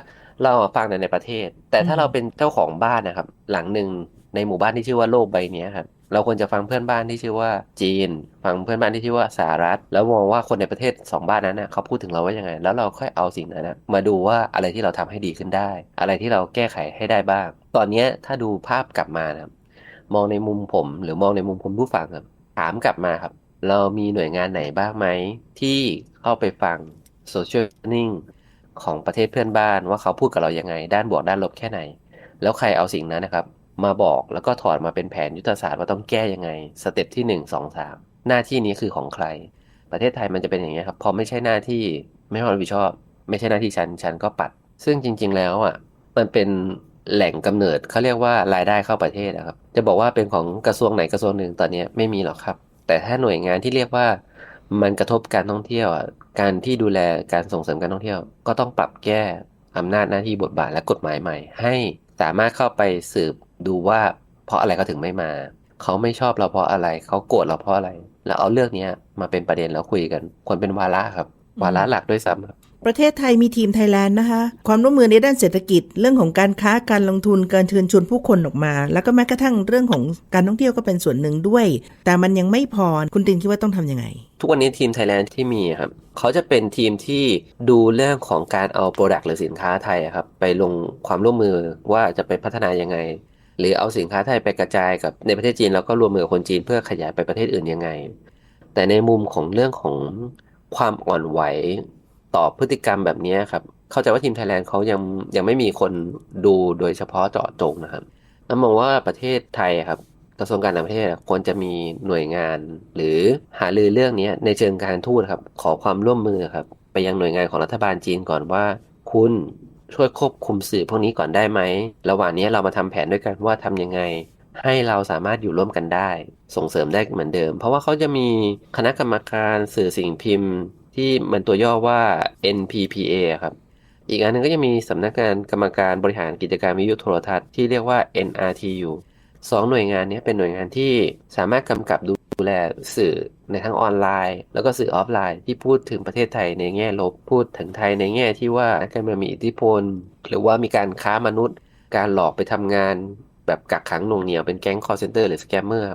เราอะฟังแต่ในประเทศ แต่ถ้าอืมเราเป็นเจ้าของบ้านนะครับ หลังหนึ่งในหมู่บ้านที่ชื่อว่าโลกใบเนี้ยครับ เราควรจะฟังเพื่อนบ้านที่ชื่อว่าจีน ฟังเพื่อนบ้านที่ชื่อว่าสหรัฐ แล้วมองว่าคนในประเทศสองบ้านนั้นน่ะเขาพูดถึงเราว่ายังไง แล้วเราค่อยเอาสิ่งนั้นนะมาดูว่าอะไรที่เราทำให้ดีขึ้นได้ อะไรที่เราแก้ไขให้ได้บ้าง ตอนนี้ถ้าดูภาพกลับมานะครับมองในมุมผมหรือมองในมุมคุณผู้ฟังครับถามกลับมาครับ เรามีหน่วยงานไหนบ้างไหมที่เข้าไปฟังโซเชียลนิ่งของประเทศเพื่อนบ้านว่าเขาพูดกับเรายังไง ด้านบวกด้านลบแค่ไหน แล้วใครเอาสิ่งนั้นนะครับ มาบอกแล้วก็ถอดมาเป็นแผนยุทธศาสตร์ว่าต้องแก้ยังไง สเต็ปที่หนึ่งสองสามหน้าที่นี้คือของใคร ประเทศไทยมันจะเป็นอย่างนี้ครับ พอไม่ใช่หน้าที่ไม่รับผิดชอบ ไม่ใช่หน้าที่ฉันฉันก็ปัด ซึ่งจริง ๆ แล้วอะมันเป็นแหล่งกำเนิดเขาเรียกว่ารายได้เข้าประเทศนะครับ จะบอกว่าเป็นของกระทรวงไหนกระทรวงหนึ่งตอนนี้ไม่มีหรอกครับ แต่ถ้าหน่วยงานที่เรียกว่ามันกระทบการท่องเที่ยวการที่ดูแลการส่งเสริมการท่องเที่ยว ก็ต้องปรับแก้อำนาจหน้าที่บทบาทและกฎหมายใหม่ ให้สามารถเข้าไปสืบ ดูว่าเพราะอะไรเขาถึงไม่มา เขาไม่ชอบเราเพราะอะไร เขาโกรธเราเพราะอะไร แล้วเอาเรื่องเนี้ยมาเป็นประเด็นแล้วคุยกัน ควรเป็นวาระครับ วาระหลักด้วยซ้ำครับประเทศไทยมีทีมไทยแลนด์นะคะ ความร่วมมือในด้านเศรษฐกิจ เรื่องของการค้าการลงทุนการเชิญชวนผู้คนออกมา แล้วก็แม้กระทั่งเรื่องของการท่องเที่ยวก็เป็นส่วนหนึ่งด้วย แต่มันยังไม่พอคุณตินคิดว่าต้องทำยังไง ทุกวันนี้ทีมไทยแลนด์ที่มีครับ เขาจะเป็นทีมที่ดูเรื่องของการเอาโปรดักต์หรือสินค้าไทยอะครับ ไปลงความร่วมมือว่าจะไปพัฒนายังไง หรือเอาสินค้าไทยไปกระจายกับในประเทศจีนแล้วก็รวมมือกับคนจีนเพื่อขยายไปประเทศอื่นยังไง แต่ในมุมของเรื่องของความอ่อนไหวต่อพฤติกรรมแบบนี้ครับ เข้าใจว่าทีมไทยแลนด์เขายังยังไม่มีคนดูโดยเฉพาะเจาะจงนะครับแล้วมองว่าประเทศไทยครับกระทรวงการต่างประเทศควรจะมีหน่วยงาน หรือหารือเรื่องนี้ในเชิงการทูตครับ ขอความร่วมมือครับ ไปยังหน่วยงานของรัฐบาลจีนก่อนว่า คุณ ช่วยควบคุมสื่อพวกนี้ก่อนได้ไหม ระหว่างนี้เรามาทำแผนด้วยกันว่าทำยังไง ให้เราสามารถอยู่ร่วมกันได้ ส่งเสริมได้เหมือนเดิม เพราะว่าเขาจะมีคณะกรรมการสื่อสิ่งพิมพ์ ที่มันตัวย่อว่า NPPA ครับ อีกอันหนึงก็จะมีสำนักงานกรรมการบริหารกิจการวิทยุโทรทัศน์ที่เรียกว่า NRTU สองหน่วยงานนี้เป็นหน่วยงานที่สามารถกำกับดูแลสื่อ ในทั้งออนไลน์ แล้วก็สื่อออฟไลน์ที่พูดถึงประเทศไทยในแง่ลบพูดถึงไทยในแง่ที่ว่านัการเมืองมีอิทธิพล หรือว่ามีการค้ามนุษย์ การหลอกไปทำงาน แบบกักขังหน่วงเหนียวเป็นแก๊งคอร์เซนเตอร์หรือสแกมเมอร์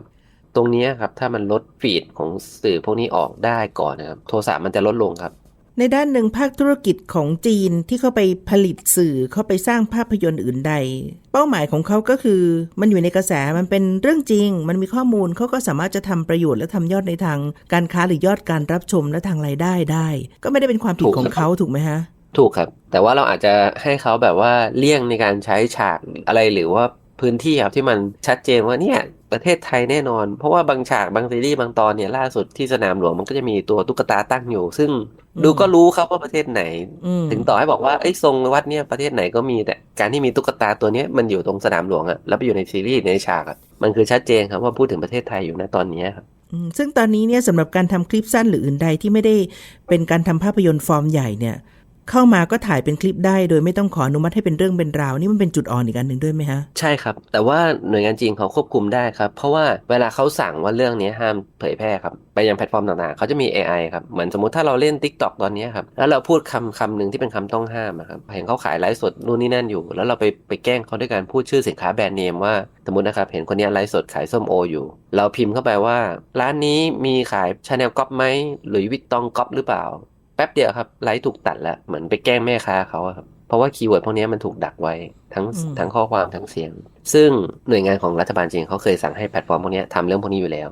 ตรงนี้ครับถ้ามันลดฟีดของสื่อพวกนี้ออกได้ก่อนนะครับโทรศัพท์มันจะลดลงครับ ในด้านหนึ่งภาคธุรกิจของจีนที่เข้าไปผลิตสื่อเข้าไปสร้างภาพยนตร์อื่นใด เป้าหมายของเขาก็คือ มันอยู่ในกระแสมันเป็นเรื่องจริง มันมีข้อมูลเขาก็สามารถจะทำประโยชน์และทำยอดในทาง การค้าหรือยอดการรับชมและทางรายได้ได้ ก็ไม่ได้เป็นความผิดของเขาถูกไหมฮะ ถูกครับ แต่ว่าเราอาจจะให้เขาแบบว่าเลี่ยงในการใช้ฉากอะไรหรือว่า พื้นที่ครับที่มันชัดเจนว่าเนี่ยประเทศไทยแน่นอน เพราะว่าบางฉากบางซีรีส์บางตอนเนี่ยล่าสุดที่สนามหลวงมันก็จะมีตัวตุ๊กตาตั้งอยู่ ซึ่งอืมดูก็รู้ครับว่าประเทศไหนอืมถึงต่อให้บอกว่าไอ้ยทรงวัดเนี่ยประเทศไหนก็มีแต่การที่มีตุ๊กตาตัวเนี้ยมันอยู่ตรงสนามหลวงอะแล้วไปอยู่ในซีรีส์ในฉากอะมันคือชัดเจนครับว่าพูดถึงประเทศไทยอยู่นะตอนเนี้ยครับอืมซึ่งตอนนี้เนี่ยสำหรับการทำคลิปสั้นหรืออื่นใดที่ไม่ได้เป็นการทำภาพยนตร์ฟอร์มใหญ่เนี่ย เข้ามาก็ถ่ายเป็นคลิปได้ โดยไม่ต้องขออนุมัติให้เป็นเรื่องเป็นราวนี่มันเป็นจุดอ่อนอีกอันหนึ่งด้วยไหมฮะ ใช่ครับ แต่ว่าหน่วยงานจีนเขาควบคุมได้ครับ เพราะว่าเวลาเขาสั่งว่าเรื่องนี้ห้ามเผยแพร่ครับ ไปยังแพลตฟอร์มต่างๆ เขาจะมี AI ครับ เหมือนสมมติถ้าเราเล่น Tik t o อกตอนนี้ครับ แล้วเราพูดคำคำหนึ่งที่เป็นคำต้องห้ามครับเห็นเขาขายไลฟ์สดนู่นนี่นั่นอยู่ แล้วเราไปไปแกล้งเขาด้วยการพูดชื่อสินค้าแบรนด์เนมว่าสมมตินะครับ เห็นคนนี้ไลฟ์สดขายส้มโออยู่ เราพิมพ์เข้าไปว่า ร้านนี้มีขายชาแนลก๊อปไหมหรือวิตตองก๊อปหรือเปล่า แป๊บเดียวครับไลฟ์ถูกตัดแล้วเหมือนไปแกล้งแม่ค้าเขาอะครับ เพราะว่าคีย์เวิร์ดพวกนี้มันถูกดักไว้ทั้งอืมทั้งข้อความทั้งเสียง ซึ่งหน่วยงานของรัฐบาลจีนเขาเคยสั่งให้แพลตฟอร์มพวกนี้ทำเรื่องพวกนี้อยู่แล้ว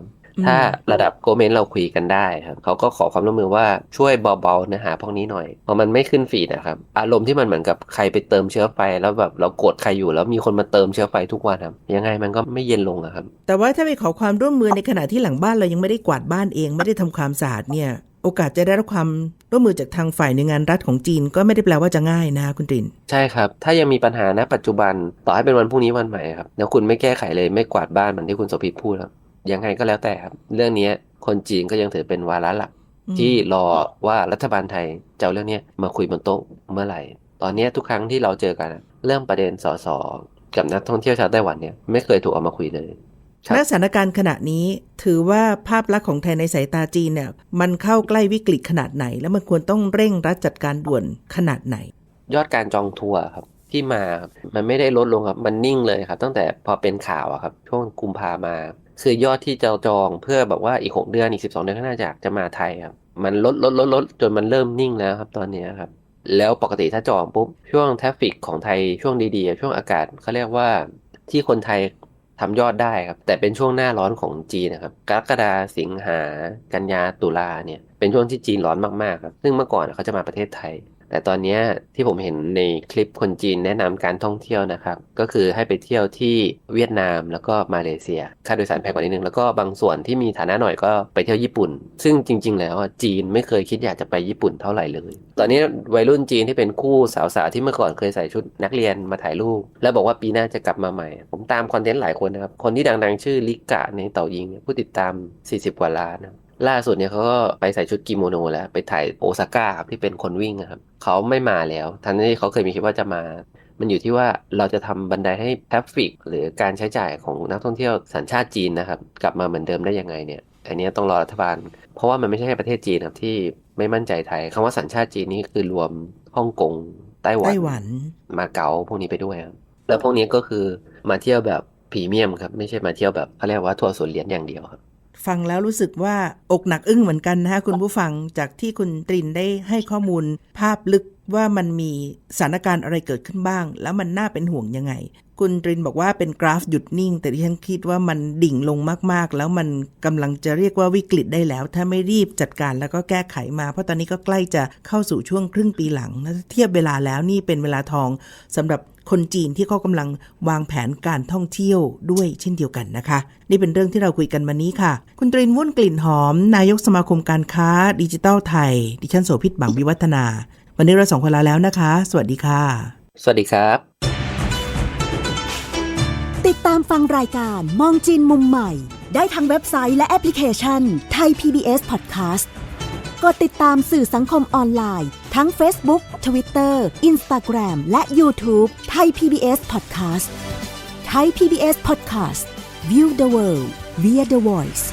ถ้าระดับโกเมนเราคุยกันได้ครับเขาก็ขอความร่วมมือว่าช่วยเบาๆเนื้อหาพวกนี้หน่อยเพราะมันไม่ขึ้นฟีดนะครับอารมณ์ที่มันเหมือนกับใครไปเติมเชื้อไฟแล้วแบบเรากดใครอยู่แล้วมีคนมาเติมเชื้อไฟทุกวันครับยังไงมันก็ไม่เย็นลงอะครับแต่ว่าถ้าไปขอความร่วมมือในขณะที่หลังบ้านเรายังไม่ได้กวาดบ้านเองไม่ได้ทำความสะอาดเนี่ย โอกาสจะได้รับความร่วมมือจากทางฝ่ายหน่วยงานรัฐของจีน ก็ไม่ได้แปลว่าจะง่ายนะคุณตรินใช่ครับ ถ้ายังมีปัญหาณปัจจุบันต่อให้เป็นวันพรุ่งนี้วันใหม่ครับแล้วคุณไม่แก้ไขเลยไม่กวาดบ้านเหมือนที่คุณโสภิตพูดครับยังไงก็แล้วแต่ครับ เรื่องนี้คนจีนก็ยังถือเป็นวาระหลักอืมที่รอว่ารัฐบาลไทยจะเอาเรื่องนี้มาคุยบนโต๊ะเมื่อไหร่ ตอนนี้ทุกครั้งที่เราเจอกันอะเรื่องประเด็นสสกับนักท่องเที่ยวชาวไต้หวันเนี่ยไม่เคยถูกเอามาคุยเลยครับ ณสถานการณ์ขณะนี้ถือว่าภาพลักษณ์ของไทยในสายตาจีนเนี่ยมันเข้าใกล้วิกฤตขนาดไหน แล้วมันควรต้องเร่งรัดจัดการด่วนขนาดไหน ยอดการจองทัวร์ครับที่มาครับมันไม่ได้ลดลงครับมันนิ่งเลยครับ ตั้งแต่พอเป็นข่าวอะครับช่วงกุมภามาคือยอดที่จะจองเพื่อแบบว่าอีก 6 เดือนอีก 12 เดือนข้างหน้าจากจะมาไทยครับมันลดลดลดลดจนมันเริ่มนิ่งแล้วครับตอนเนี้ยครับแล้วปกติถ้าจองปุ๊บช่วงทราฟฟิกของไทยช่วงดีๆ ช่วงอากาศเขาเรียกว่าที่คนไทย ทำยอดได้ครับ แต่เป็นช่วงหน้าร้อนของจีนนะครับกรกฎาสิงหากันยาตุลาเนี่ยเป็นช่วงที่จีนร้อนมากๆครับซึ่งเมื่อก่อนเขาจะมาประเทศไทย แต่ตอนนี้ที่ผมเห็นในคลิปคนจีนแนะนำการท่องเที่ยวนะครับ ก็คือให้ไปเที่ยวที่เวียดนามแล้วก็มาเลเซีย ค่าโดยสารแพงกว่านิดนึง แล้วก็บางส่วนที่มีฐานะหน่อยก็ไปเที่ยวญี่ปุ่น ซึ่งจริง ๆ แล้วจีนไม่เคยคิดอยากจะไปญี่ปุ่นเท่าไหร่เลย ตอนนี้วัยรุ่นจีนที่เป็นคู่สาวๆที่เมื่อก่อนเคยใส่ชุดนักเรียนมาถ่ายรูปแล้วบอกว่าปีหน้าจะกลับมาใหม่ ผมตามคอนเทนต์หลายคนนะครับคนที่ดังๆ ชื่อลิกะในเต่ายิงผู้ติดตาม 40 กว่าล้านนะ ล่าสุดเนี่ยเขาก็ไปใส่ชุดกิโมโนแล้ว ไปถ่ายโอซาก้าครับที่เป็นคนวิ่งอะครับเขาไม่มาแล้ว ทั้งที่เขาเคยมีคิดว่าจะมา มันอยู่ที่ว่าเราจะทำบันไดให้ทราฟฟิกหรือการใช้จ่ายของนักท่องเที่ยวสัญชาติจีนนะครับ กลับมาเหมือนเดิมได้ยังไงเนี่ย อันนี้ต้องรอรัฐบาล เพราะว่ามันไม่ใช่แค่ประเทศจีนครับที่ไม่มั่นใจไทยคำว่าสัญชาติจีนนี่คือรวมฮ่องกงไต้หวันไต้หวัน มาเก๊าพวกนี้ไปด้วยครับแล้วพวกนี้ก็คือมาเที่ยวแบบพรีเมียมครับไม่ใช่มาเที่ยวแบบเขาเรียกว่าทัวร์สวนเหรียญอย่างเดียวครับ ฟังแล้วรู้สึกว่าอกหนักอึ้งเหมือนกันนะคะคุณผู้ฟังจากที่คุณตรินได้ให้ข้อมูล ภาพลึกว่ามันมีสถานการณ์อะไรเกิดขึ้นบ้าง แล้วมันน่าเป็นห่วงยังไง คุณตรินบอกว่าเป็นกราฟหยุดนิ่ง แต่ที่ฉันคิดว่ามันดิ่งลงมากๆ แล้วมันกำลังจะเรียกว่าวิกฤตได้แล้ว ถ้าไม่รีบจัดการแล้วก็แก้ไขมา เพราะตอนนี้ก็ใกล้จะเข้าสู่ช่วงครึ่งปีหลังถ้าเทียบเวลาแล้วนี่เป็นเวลาทองสำหรับ คนจีนที่เขากำลังวางแผนการท่องเที่ยวด้วยเช่นเดียวกันนะคะ นี่เป็นเรื่องที่เราคุยกันวันนี้ค่ะ คุณตรินวุ่นกลิ่นหอม นายกสมาคมการค้า ดิจิทัลไทย ดิฉันโสภิตบังวิวัฒนา วันนี้เราสองคนลาแล้วนะคะ สวัสดีค่ะ สวัสดีครับ ติดตามฟังรายการมองจีนมุมใหม่ ได้ทางเว็บไซต์และแอปพลิเคชันไทย PBS Podcast กดติดตามสื่อสังคมออนไลน์ ทั้ง Facebook Twitter Instagram และ YouTube ไทย PBS Podcast ไทย PBS Podcast View the world via the voice